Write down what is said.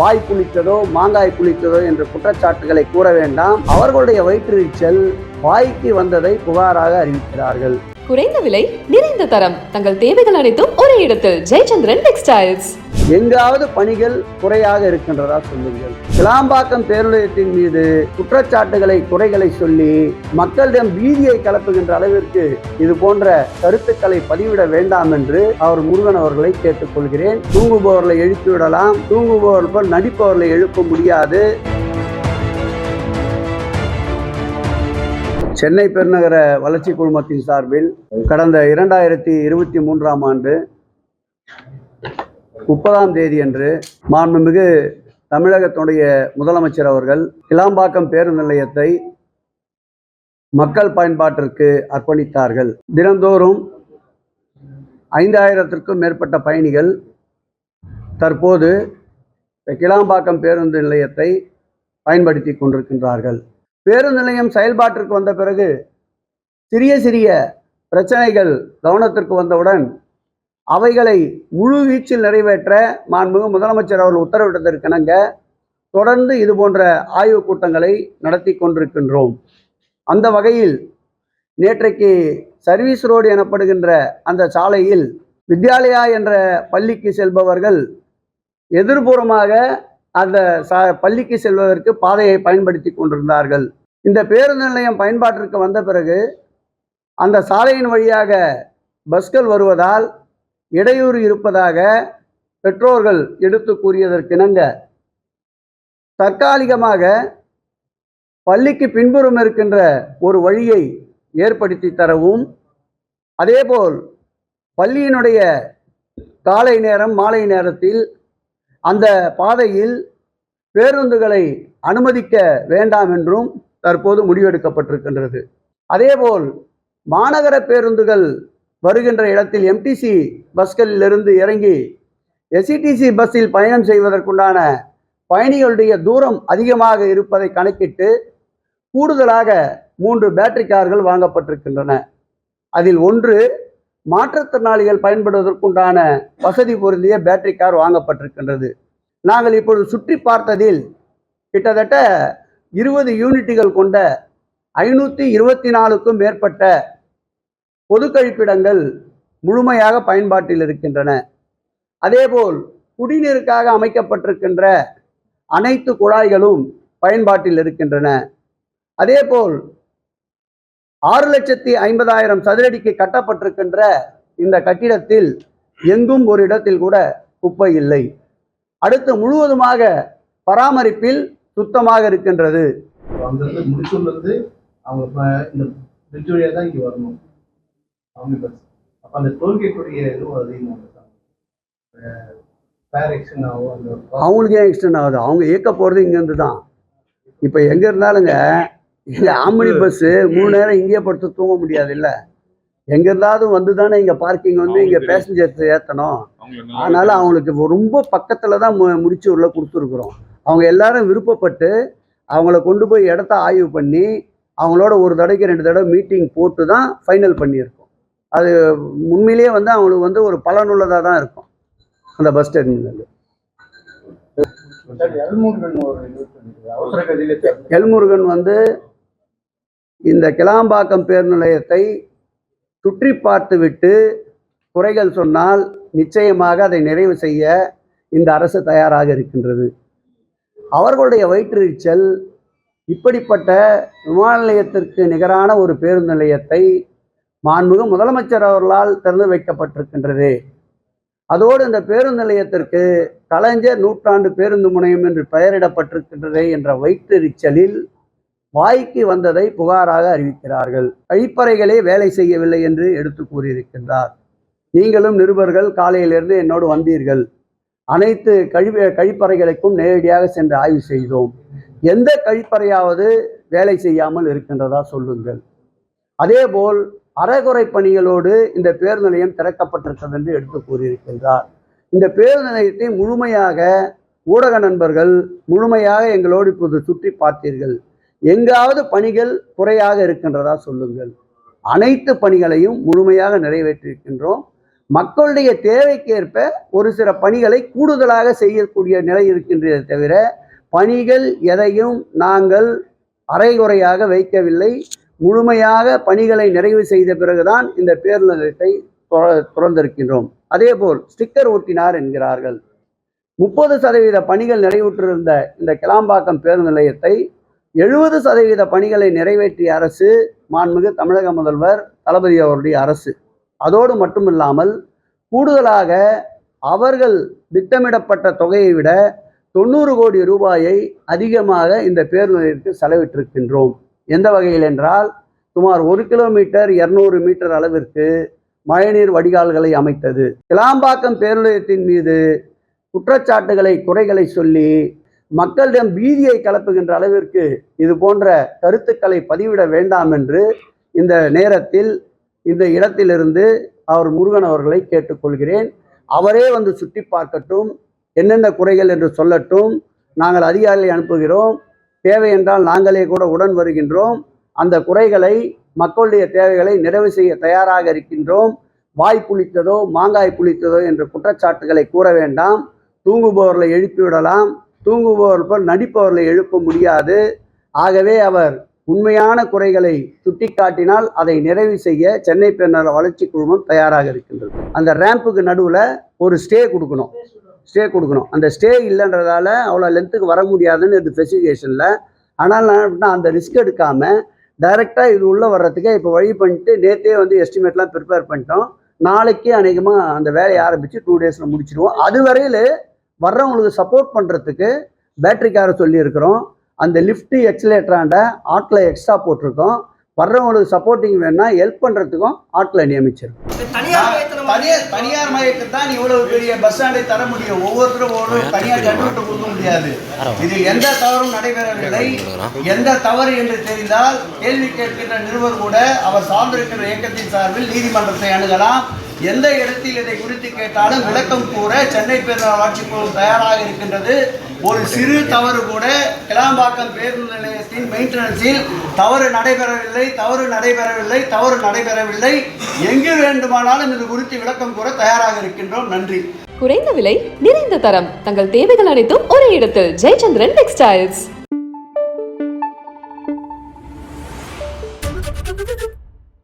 வாய் புளித்ததோ மாங்காய் புளித்ததோ என்ற குற்றச்சாட்டுகளை கூற வேண்டாம். அவர்களுடைய வயிற்றுச்சல் வாய்க்கு வந்ததை புகாராக அறிவிக்கிறார்கள். குறைந்த விலை நிறைந்த தரம். தங்கள் தேவைகள் அனைத்தும் ஒரே இடத்தில். ஜெயச்சந்திரன் டெக்ஸ்டைல்ஸ் எங்காவது பணிகள் குறையாக இருக்கின்றதா சொல்லுங்கள். கிளாம்பாக்கம் பேருநிலையத்தின் மீது குற்றச்சாட்டுகளை குறைகளை சொல்லி மக்களிடம் பீதியை கலப்புகின்ற அளவிற்கு இது போன்ற கருத்துக்களை பதிவிட வேண்டாம் என்று அவர் முருகன் அவர்களை கேட்டுக்கொள்கிறேன். தூங்குபவர்களை எழுப்பி விடலாம் தூங்குபவர் நடிப்பவர்களை எழுப்ப முடியாது. சென்னை பெருநகர வளர்ச்சி குழுமத்தின் சார்பில் கடந்த இரண்டாயிரத்தி இருபத்தி மூன்றாம் ஆண்டு முப்பதாம் தேதி அன்று மாண்புமிகு தமிழகத்துடைய முதலமைச்சர் அவர்கள் கிளாம்பாக்கம் பேருந்து நிலையத்தை மக்கள் பயன்பாட்டிற்கு அர்ப்பணித்தார்கள். தினந்தோறும் ஐந்தாயிரத்திற்கும் மேற்பட்ட பயணிகள் தற்போது கிளாம்பாக்கம் பேருந்து நிலையத்தை பயன்படுத்தி கொண்டிருக்கின்றார்கள். பேருந்து நிலையம் செயல்பாட்டிற்கு வந்த பிறகு சிறிய சிறிய பிரச்சனைகள் கவனத்திற்கு வந்தவுடன் அவைகளை முழு வீச்சில் நிறைவேற்ற மாண்புமிகு முதலமைச்சர் அவர்கள் உத்தரவிட்டதற்கிணங்க தொடர்ந்து இது போன்ற ஆய்வுக் கூட்டங்களை நடத்தி கொண்டிருக்கின்றோம். அந்த வகையில் நேற்றைக்கு சர்வீஸ் ரோடு எனப்படுகின்ற அந்த சாலையில் வித்யாலயா என்ற பள்ளிக்கு செல்பவர்கள் எதிர்புறமாக அந்த ச பள்ளிக்கு செல்வதற்கு பாதையை பயன்படுத்தி கொண்டிருந்தார்கள். இந்த பேருந்து நிலையம் பயன்பாட்டிற்கு வந்த பிறகு அந்த சாலையின் வழியாக பஸ்கள் வருவதால் இடையூறு இருப்பதாக பெற்றோர்கள் எடுத்து கூறியதற்கிணங்க. தற்காலிகமாக பள்ளிக்கு பின்புறம் இருக்கின்ற ஒரு வழியை ஏற்படுத்தி தரவும் அதேபோல் பள்ளியினுடைய காலை நேரம் மாலை நேரத்தில் அந்த பாதையில் பேருந்துகளை அனுமதிக்க வேண்டாம் என்றும் தற்போது முடிவெடுக்கப்பட்டிருக்கின்றது. அதேபோல் மாநகர பேருந்துகள் வருகின்ற இடத்தில் எம்டிசி பஸ்களிலிருந்து இறங்கி எஸ்இடிசி பஸ்ஸில் பயணம் செய்வதற்குண்டான பயணிகளுடைய தூரம் அதிகமாக இருப்பதை கணக்கிட்டு கூடுதலாக மூன்று பேட்டரி கார்கள் வாங்கப்பட்டிருக்கின்றன. அதில் ஒன்று மாற்றுத்திறனாளிகள் பயன்படுவதற்குண்டான வசதி பொருந்திய பேட்டரி கார் வாங்கப்பட்டிருக்கின்றது. நாங்கள் இப்பொழுது சுற்றி பார்த்ததில் கிட்டத்தட்ட இருபது யூனிட்டுகள் கொண்ட ஐநூற்றி இருபத்தி நாலுக்கும் மேற்பட்ட பொது கழிப்பிடங்கள் முழுமையாக பயன்பாட்டில் இருக்கின்றன. அதேபோல் குடிநீருக்காக அமைக்கப்பட்டிருக்கின்ற அனைத்து குழாய்களும் பயன்பாட்டில் இருக்கின்றன. அதேபோல் ஆறு லட்சத்தி ஐம்பதாயிரம் சதுரடிக்கு கட்டப்பட்டிருக்கின்ற இந்த கட்டிடத்தில் எங்கும் ஒரு இடத்தில் கூட குப்பை இல்லை. அடுத்து முழுவதுமாக பராமரிப்பில் சுத்தமாக இருக்கின்றது. அங்கிருந்து முடிச்சூர்லேருந்து அவங்க ப- இந்த பிரிட்ஜ் வழியாக தான் இங்கே வரணும். ஆம்னி பஸ் அப்போ அந்த டோல்கேட்டுடைய இதுவும் அதிகமாக ஃபேர் எக்ஸ்டன் ஆகும் அந்த அவங்களுக்கு ஏன் எக்ஸ்டெண்ட் ஆகுது. அவங்க இயக்க போகிறது இங்கேருந்து தான். இப்போ எங்கே இருந்தாலுங்க இங்கே ஆம்பளி பஸ்ஸு மூணு நேரம் இங்கேயே படுத்து தூங்க முடியாது இல்லை எங்கே இருந்தாவது வந்து தானே இங்கே பார்க்கிங் வந்து இங்கே பேசஞ்சர்ஸ் ஏற்றணும் அதனால அவங்களுக்கு ரொம்ப பக்கத்தில் தான் மு முடிச்சூரில் கொடுத்துருக்குறோம். அவங்க எல்லாரும் விருப்பப்பட்டு அவங்கள கொண்டு போய் இடத்த ஆய்வு பண்ணி அவங்களோட ஒரு தடவைக்கு ரெண்டு தடவை மீட்டிங் போட்டு தான் ஃபைனல் பண்ணியிருக்கோம். அது உண்மையிலேயே வந்து அவங்களுக்கு வந்து ஒரு பலனுள்ளதாக தான் இருக்கும். அந்த பஸ் டெர்மினல் அவசர கதியில எல்முருகன் வந்து இந்த கிளாம்பாக்கம் பேருந்து நிலையத்தை சுற்றி பார்த்துவிட்டு குறைகள் சொன்னால் நிச்சயமாக அதை நிறைவு செய்ய இந்த அரசு தயாராக இருக்கின்றது. அவர்களுடைய வயிற்றெரிச்சல் இப்படிப்பட்ட விமான நிலையத்திற்கு நிகரான ஒரு பேருந்து நிலையத்தை மாண்புமிகு முதலமைச்சர் அவர்களால் திறந்து வைக்கப்பட்டிருக்கின்றது. அதோடு இந்த பேருந்து நிலையத்திற்கு கலைஞர் நூற்றாண்டு பேருந்து முனையம் என்று பெயரிடப்பட்டிருக்கின்றதே என்ற வயிற்றெரிச்சலில் வாய்க்கு வந்ததை புகாராக அறிவிக்கிறார்கள். கழிப்பறைகளே வேலை செய்யவில்லை என்று எடுத்து கூறியிருக்கின்றார். நீங்களும் நிருபர்கள் காலையிலிருந்து என்னோடு வந்தீர்கள். அனைத்து கழிவு கழிப்பறைகளுக்கும் நேரடியாக சென்று ஆய்வு செய்தோம். எந்த கழிப்பறையாவது வேலை செய்யாமல் இருக்கின்றதா சொல்லுங்கள். அதேபோல் அறகுறை பணிகளோடு இந்த பேருந்து நிலையம் திறக்கப்பட்டிருக்கிறது என்று எடுத்து கூறியிருக்கின்றார். இந்த பேருந்து நிலையத்தை முழுமையாக ஊடக நண்பர்கள் முழுமையாக எங்களோடு இப்போது சுற்றி பார்த்தீர்கள். எங்காவது பணிகள் குறையாக இருக்கின்றதா சொல்லுங்கள். அனைத்து பணிகளையும் முழுமையாக நிறைவேற்றியிருக்கின்றோம் மக்களுடைய தேவைக்கேற்ப ஒரு சில பணிகளை கூடுதலாக செய்யக்கூடிய நிலை இருக்கின்றதே தவிர பணிகள் எதையும் நாங்கள் அரைகுறையாக வைக்கவில்லை. முழுமையாக பணிகளை நிறைவு செய்த பிறகுதான் இந்த பேருந்து நிலையத்தை துற- துறந்திருக்கின்றோம். அதேபோல் ஸ்டிக்கர் ஒட்டினார் என்கிறார்கள். முப்பது சதவீத பணிகள் நிறைவுற்றிருந்த இந்த கிளாம்பாக்கம் பேருந்து நிலையத்தை எழுபது சதவீத பணிகளை நிறைவேற்றிய அரசு மாண்புமிகு தமிழக முதல்வர் தளபதி அவருடைய அரசு. அதோடு மட்டுமில்லாமல் கூடுதலாக அவர்கள் திட்டமிடப்பட்ட தொகையை விட தொண்ணூறு கோடி ரூபாயை அதிகமாக இந்த பேருந்திற்கு செலவிட்டிருக்கின்றோம். எந்த வகையில் என்றால் சுமார் ஒரு கிலோமீட்டர் இரநூறு மீட்டர் அளவிற்கு மழைநீர் வடிகால்களை அமைத்தது. கிளாம்பாக்கம் பேருந்து மீது குற்றச்சாட்டுகளை குறைகளை சொல்லி மக்களிடம் பீதியை கலப்புகின்ற அளவிற்கு இது போன்ற கருத்துக்களை பதிவிட வேண்டாம் என்று இந்த நேரத்தில் இந்த இடத்திலிருந்து அவர் முருகன் அவர்களை கேட்டுக்கொள்கிறேன். அவரே வந்து சுற்றி பார்க்கட்டும் என்னென்ன குறைகள் என்று சொல்லட்டும் நாங்கள் அதிகாரிகளை அனுப்புகிறோம். தேவை என்றால் நாங்களே கூட உடன் வருகின்றோம். அந்த குறைகளை மக்களுடைய தேவைகளை நிறைவு செய்ய தயாராக இருக்கின்றோம். வாய் புளித்ததோ மாங்காய் புளித்ததோ என்ற குற்றச்சாட்டுகளை கூற வேண்டாம். தூங்குபவர்களை எழுப்பிவிடலாம். தூங்குபவர் போல் நடிப்பவர்களை எழுப்ப முடியாது. ஆகவே அவர் உண்மையான குறைகளை சுட்டிக்காட்டினால் அதை நிறைவு செய்ய சென்னை பெருநல வளர்ச்சி குழுமம் தயாராக இருக்கின்றது. அந்த ரேம்புக்கு நடுவில் ஒரு ஸ்டே கொடுக்கணும். ஸ்டே கொடுக்கணும். அந்த ஸ்டே இல்லைன்றதால அவ்வளோ லென்த்துக்கு வர முடியாதுன்னு இது ஸ்பெசிஃபிகேஷனில் ஆனால் நான் என்ன அந்த ரிஸ்க் எடுக்காமல் டைரெக்டாக இது உள்ளே வர்றதுக்கே இப்போ வழி பண்ணிட்டு நேற்றே வந்து எஸ்டிமேட்லாம் ப்ரிப்பேர் பண்ணிட்டோம். நாளைக்கே அநேகமாக அந்த வேலையை ஆரம்பித்து டூ டேஸில் முடிச்சிடுவோம் அது வரையில் வர்றவங்களுக்கு சப்போர்ட் பண்ணுறதுக்கு பேட்டரி காரை சொல்லியிருக்கிறோம். அந்த லிஃப்ட் எக்ஸலேட்டராண்ட ஆட்டில் எக்ஸ்ட்ரா போட்டிருக்கோம். வர்றவங்களுக்கு சப்போர்ட்டிங் வேணா ஹெல்ப் பண்ணுறதுக்கும் ஆட்டில் நியமிச்சிருக்கோம். தனியார் தனியார் மயத்துக்கு தான் இவ்வளவு பெரிய பஸ் ஸ்டாண்டை தர முடியும். ஒவ்வொருத்தரும் ஒரு தனியார் கண்டுபிட்டு கொடுக்க முடியாது. இது எந்த தவறும் நடைபெறவில்லை. எந்த தவறு என்று தெரிந்தால் கேள்வி கேட்கின்ற நிருபர் கூட அவர் சார்ந்திருக்கின்ற இயக்கத்தின் சார்பில் நீதிமன்றத்தை அணுகலாம். எந்த இடத்தில் இதை குறித்து கேட்டாலும் விளக்கம் கூற சென்னை பேரூராட்சி குழு தயாராக இருக்கின்றது. ஒரு சிறு தவறு கூட கிளாம்பாக்கம் பேருந்து நிலையத்தின் மெயின்டெனன்ஸில் தவறு நடைபெறவில்லை தவறு நடைபெறவில்லை தவறு நடைபெறவில்லை. எங்கு வேண்டுமானாலும் இது குறித்து விளக்கம் கூற தயாராக இருக்கின்றோம். நன்றி. குறைந்த விலை நிறைந்த தரம். தங்கள் தேவைகள் அனைத்தும் ஒரே இடத்தில். ஜெயச்சந்திரன் டெக்ஸ்டைல்ஸ்